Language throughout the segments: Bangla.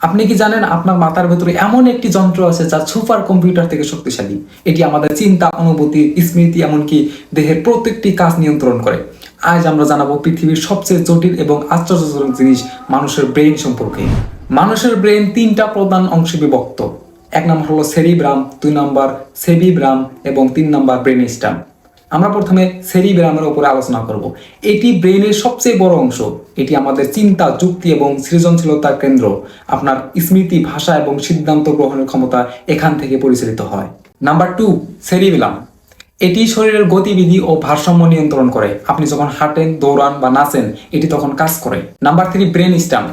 আপনি কি জানেন আপনার মাথার ভেতরে এমন একটি যন্ত্র আছে যা সুপার কম্পিউটার থেকে শক্তিশালী? এটি আমাদের চিন্তা, অনুভূতি, স্মৃতি, এমনকি দেহের প্রত্যেকটি কাজ নিয়ন্ত্রণ করে। আজ আমরা জানাব পৃথিবীর সবচেয়ে জটিল এবং আশ্চর্যজনক জিনিস, মানুষের ব্রেইন সম্পর্কে। মানুষের ব্রেইন তিনটা প্রধান অংশে বিভক্ত। এক নম্বর হলো সেরিব্রাম, দুই নম্বর সেবিব্রাম এবং তিন নম্বর ব্রেন স্টাম আমরা প্রথমে সেরিব্রামের উপরে আলোচনা করব। এটি ব্রেইনের সবচেয়ে বড় অংশ। এটি আমাদের চিন্তা, যুক্তি এবং সৃজনশীলতার কেন্দ্র। আপনার স্মৃতি, ভাষা এবং সিদ্ধান্ত গ্রহণের ক্ষমতা এখান থেকে পরিচালিত হয়। নাম্বার টু সেরিবেলাম এটি শরীরের গতিবিধি ও ভারসাম্য নিয়ন্ত্রণ করে। আপনি যখন হাঁটেন, দৌড়ান বা নাচেন, এটি তখন কাজ করে। নাম্বার থ্রি ব্রেন স্টাম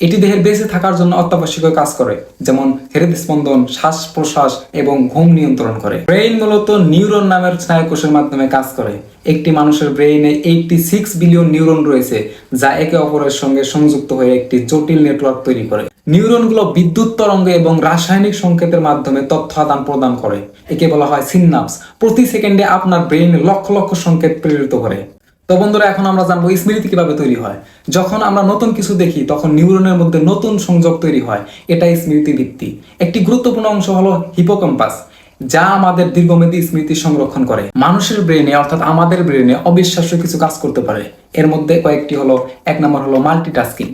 এটি দেহের বেঁচে থাকার জন্য অত্যাবশ্যকীয় কাজ করে, যেমন হৃদস্পন্দন শ্বাস প্রশ্বাস এবং ঘুম নিয়ন্ত্রণ করে। ব্রেইন মূলত নিউরন নামের স্নায়ুকোষের মাধ্যমে কাজ করে। একটি মানুষের ব্রেইনে এইটটি সিক্স বিলিয়ন নিউরন রয়েছে, যা একে অপরের সঙ্গে সংযুক্ত হয়ে একটি জটিল নেটওয়ার্ক তৈরি করে। নিউরনগুলো বিদ্যুৎ তরঙ্গ এবং রাসায়নিক সংকেতের মাধ্যমে তথ্য আদান প্রদান করে। একে বলা হয় সিননাপস। প্রতি সেকেন্ডে আপনার ব্রেইনে লক্ষ লক্ষ সংকেত প্রেরিত করে। তো বন্ধুরা, এখন আমরা জানব স্মৃতি কীভাবে তৈরি হয়। যখন আমরা নতুন কিছু দেখি, তখন নিউরনের মধ্যে নতুন সংযোগ তৈরি হয়। এটাই স্মৃতি ভিত্তি একটি গুরুত্বপূর্ণ অংশ হলো হিপোকম্পাস যা আমাদের দীর্ঘমেয়াদী স্মৃতি সংরক্ষণ করে। মানুষের ব্রেনে অর্থাৎ আমাদের ব্রেনে অবিশ্বাস্য কিছু কাজ করতে পারে। এর মধ্যে কয়েকটি হলো, এক নম্বর হলো মাল্টিটাস্কিং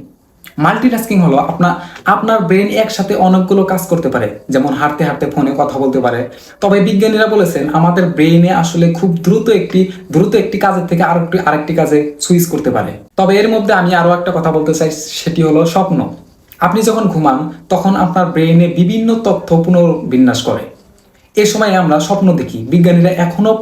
মাল্টিটাস্কিং হলো আপনার আপনার ব্রেন একসাথে অনেকগুলো কাজ করতে পারে, যেমন হাঁটতে হাঁটতে ফোনে কথা বলতে পারে। তবে বিজ্ঞানীরা বলেছেন, আমাদের ব্রেইনে আসলে খুব দ্রুত একটি দ্রুত একটি কাজের থেকে আরেকটি আরেকটি কাজে সুইচ করতে পারে। তবে এর মধ্যে আমি আরও একটা কথা বলতে চাই, সেটি হলো স্বপ্ন। আপনি যখন ঘুমান, তখন আপনার ব্রেইনে বিভিন্ন তথ্য পুনর্বিন্যাস করে। এ সময় আমরা স্বপ্ন দেখি। বিজ্ঞানীরা এখনও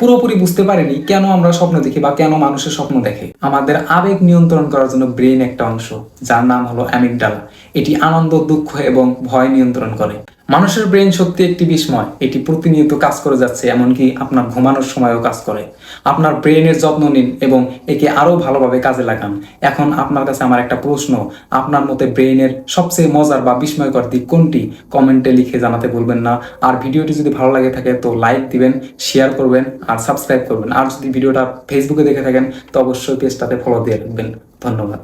পুরোপুরি বুঝতে পারেনি কেন আমরা স্বপ্ন দেখি বা কেন মানুষের স্বপ্ন দেখে। আমাদের আবেগ নিয়ন্ত্রণ করার জন্য ব্রেন একটা অংশ, যার নাম হলো অ্যামিগডালা। এটি আনন্দ, দুঃখ এবং ভয় নিয়ন্ত্রণ করে। মানুষের ব্রেন সত্যি একটি বিস্ময়। এটি প্রতিনিয়ত কাজ করে যাচ্ছে, এমনকি আপনার ঘুমানোর সময়ও কাজ করে। আপনার ব্রেনের যত্ন নিন এবং একে আরও ভালোভাবে কাজে লাগান। এখন আপনার কাছে আমার একটা প্রশ্ন, আপনার মতে ব্রেনের সবচেয়ে মজার বা বিস্ময়কর দিক কোনটি? কমেন্টে লিখে জানাতে ভুলবেন না। আর ভিডিওটি যদি ভালো লাগে থাকে তো লাইক দিবেন, শেয়ার করবেন আর সাবস্ক্রাইব করবেন। আর যদি ভিডিওটা ফেসবুকে দেখে থাকেন তো অবশ্যই পেজটাতে ফলো দিয়ে রাখবেন। ধন্যবাদ।